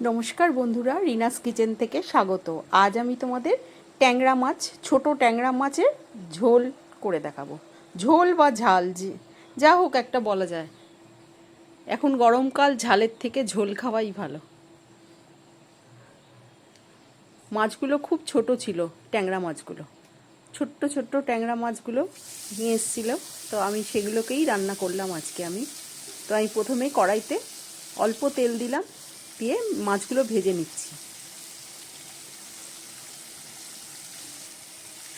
নমস্কার বন্ধুরা, রিনাস কিচেন থেকে স্বাগত। আজ আমি তোমাদের ট্যাংরা মাছ, ছোট ট্যাংরা মাছের ঝোল করে দেখাবো। ঝোল বা ঝাল যে, যা হোক একটা বলা যায়। এখন গরমকাল, ঝালের থেকে ঝোল খাওয়াই ভালো। মাছগুলো খুব ছোট ছিল, ট্যাংরা মাছগুলো। ছোট্ট ছোট্ট ট্যাংরা মাছগুলো নিয়ে এসেছিল, তো আমি সেগুলোকেই রান্না করলাম আজকে আমি। তো আমি প্রথমে কড়াইতে অল্প তেল দিলাম দিয়ে মাছগুলো ভেজে নিচ্ছি।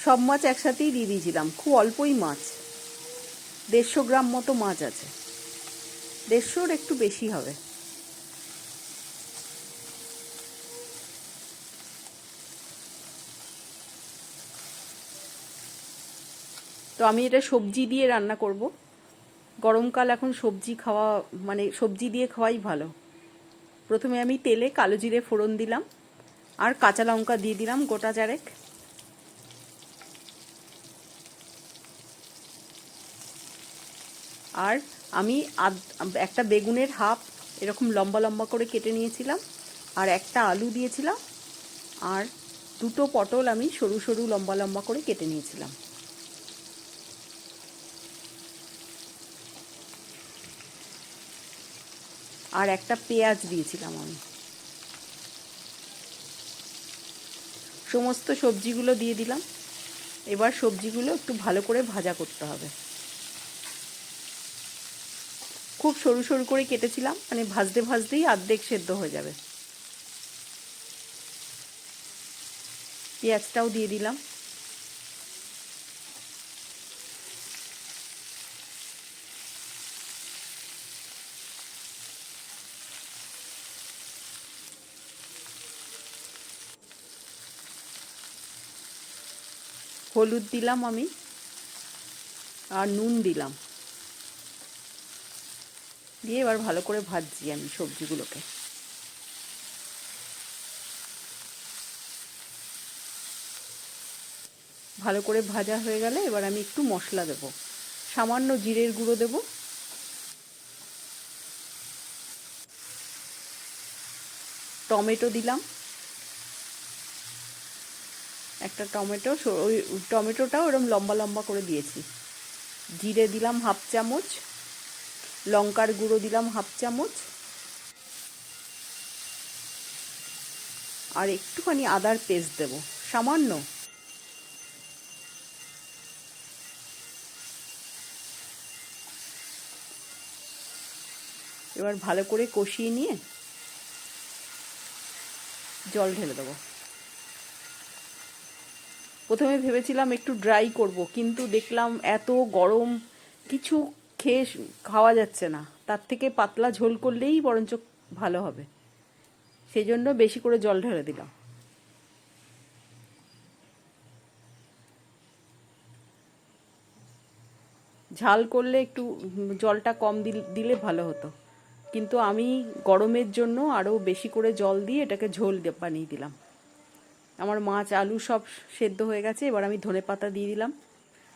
সব মাছ একসাথেই দিয়ে দিয়েছিলাম, খুব অল্পই মাছ। দেড়শো গ্রাম মতো মাছ আছে। দেড়শোর একটু বেশি হবে। তো আমি এটা সবজি দিয়ে রান্না করব। গরমকাল এখন সবজি খাওয়া মানে সবজি দিয়ে খাওয়াই ভালো। প্রথমে আমি তেলে কালো জিরে ফোড়ন দিলাম, আর কাঁচা লঙ্কা দিয়ে দিলাম গোটা চারেক। আর আমি একটা বেগুনের হাফ এরকম লম্বা লম্বা করে কেটে নিয়েছিলাম, আর একটা আলু দিয়েছিলাম, আর দুটো পটল আমি সরু সরু লম্বা লম্বা করে কেটে নিয়েছিলাম। আর একটা পেঁয়াজ দিয়েছিলাম আমি। সমস্ত সবজিগুলো দিয়ে দিলাম। এবার সবজিগুলো একটু ভালো করে ভাজা করতে হবে। খুব সরু সরু করে কেটেছিলাম মানে ভাজতে ভাজতেই আর্ধেক সেদ্ধ হয়ে যাবে। পেঁয়াজটাও দিয়ে দিলাম। হলুদ দিলাম আমি, আর নুন দিলাম। দিয়ে এবার ভালো করে ভাজছি আমি সবজিগুলোকে। ভালো করে ভাজা হয়ে গেলে এবার আমি একটু মশলা দেব। সামান্য জিরের গুঁড়ো দেব। টমেটো দিলাম। একটা টমেটো ওই টমেটোটাও ওরকম লম্বা লম্বা করে দিয়েছি। জিরে দিলাম হাফ চামচ, লঙ্কার গুঁড়ো দিলাম হাফ চামচ, আর একটুখানি আদার পেস্ট দেব, সামান্য। এবার ভালো করে কষিয়ে নিয়ে জল ঢেলে দেবো। প্রথমে ভেবেছিলাম একটু ড্রাই করব, কিন্তু দেখলাম এত গরম, কিছু খেয়ে খাওয়া যাচ্ছে না। তার থেকে পাতলা ঝোল করলেই বরঞ্চ ভালো হবে। সেই জন্য বেশি করে জল ঢেলে দিলাম। ঝাল করলে একটু জলটা কম দিলে ভালো হতো। কিন্তু আমি গরমের জন্য আরও বেশি করে জল দিয়ে এটাকে ঝোল বানিয়ে দিলাম। আমার মাছ, আলু সব সেদ্ধ হয়ে গেছে, এবার আমি ধনে পাতা দিয়ে দিলাম।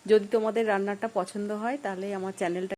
যদি তোমাদের রান্নাটা পছন্দ হয়, তাহলে আমার চ্যানেলটা